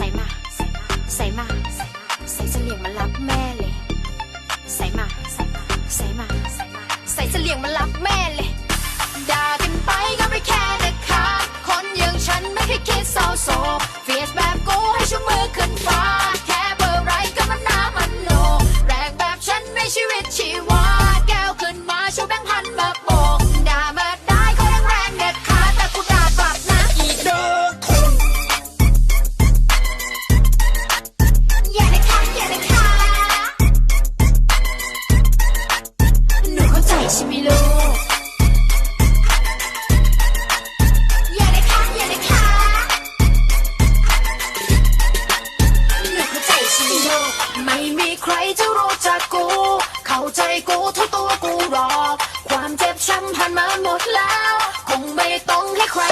ส่มา ใส่มา ใส่เสลียงมารับแม่เลย ใส่มา ใส่มา ใส่เสลียงมารับแม่เลย ด่ากันไปก็ไม่แค่นะคะคนอย่างฉันไม่เคยคิดเศร้าโศกเฟียสแบบกูให้ชูมือขึ้นฟ้า แค่เบอร์ไรก็มันน้ามันโนแรงแบบฉันไม่ชีวิตชีวา แก้วขึ้นมาชูแบงค์พันมาโบก ใครจะรู้จักกู เข้าใจกูทุกตัวกูหรอก ความเจ็บช้ำผ่านมาหมดแล้ว คงไม่ต้องให้ใคร